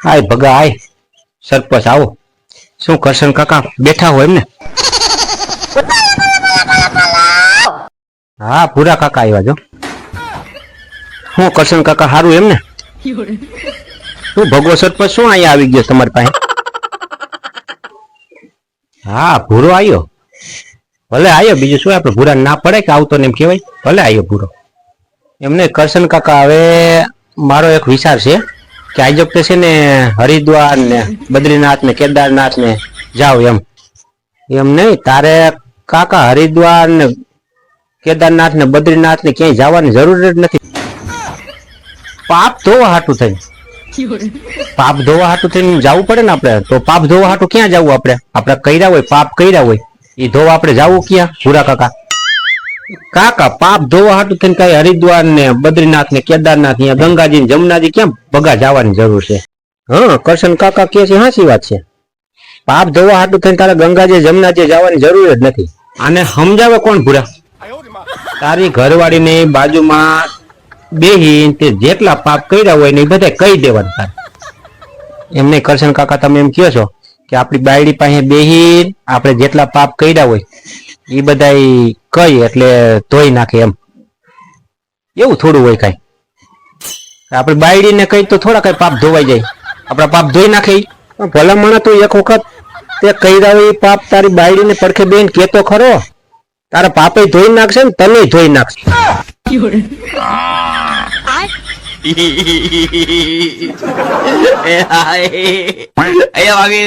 આય ભગા, આય. સરપંચ, આવો. શું કરશન કાકા? બેઠા હોય એમને હા પૂરા કાકા આવ્યા જો. શું કરશન કાકા? સારું એમને શું ભગવો સરપંચ શું અહીંયા આવી ગયો તમારી પાસે? હા, ભૂરો આવ્યો ભલે આવ્યો બીજું શું આપણે ભૂરા ના પડે કે આવતો ને એમ કહેવાય? ભલે આવ્યો ભૂરો. એમને કરશન કાકા, હવે મારો એક વિચાર છે. કે આજે વખતે છે ને હરિદ્વાર ને બદ્રીનાથ ને કેદારનાથ ને જાઓ એમ. એમ નહીં, તારે કાકા હરિદ્વાર ને કેદારનાથ ને બદ્રીનાથ ને ક્યાંય જવાની જરૂર જ નથી. પાપ ધોવા હાટું થઈ પાપ ધોવા હાટું થઈને જવું પડે ને આપણે. તો પાપ ધોવા હાટું ક્યાં જવું આપણે? આપણે કર્યા હોય, પાપ કર્યા હોય. એ ધોવા આપણે જવું ક્યાં? ભૂરા કાકા. કાકા, પાપ ધોવા હાટું થઈને કઈ હરિદ્વાર ને બદ્રીનાથ ને કેદારનાથ ને ગંગાજી ને જમનાજી ક્યાં ભગા જવાની જરૂર છે? હા, કરશન કાકા કે છે, હાસી વાત છે. પાપ ધોવા હાટું થઈને તારે ગંગાજી જમનાજી જવાની જરૂર જ નથી. આને સમજાવે કોણ ભૂરા? તારી ઘરવાળીને બાજુમાં બેહી તે જેટલા પાપ કર્યા હોય ને એ બધા કહી દેવાના તારે. એમને કરશન કાકા, તમે એમ કહો છો કે આપણી બાયડી પાસે બેહી આપણે જેટલા પાપ કર્યા હોય એ બધા કઈ એટલે ધોઈ નાખે એમ. એવું થોડું હોય કઈ. આપણે બાયડીને કઈ તો થોડા કઈ પાપ ધોવાઈ જાય. આપણા પાપ ધોઈ નાખે ઈ. તો તું એક વખત તે કહી રહ્યો એ પાપ તારી બાયડીને પડખે બેન કેતો ખરો. તારા પાપે ધોઈ નાખશે ને તને ધોઈ નાખશે. એ હાય. અહીંયા વાગી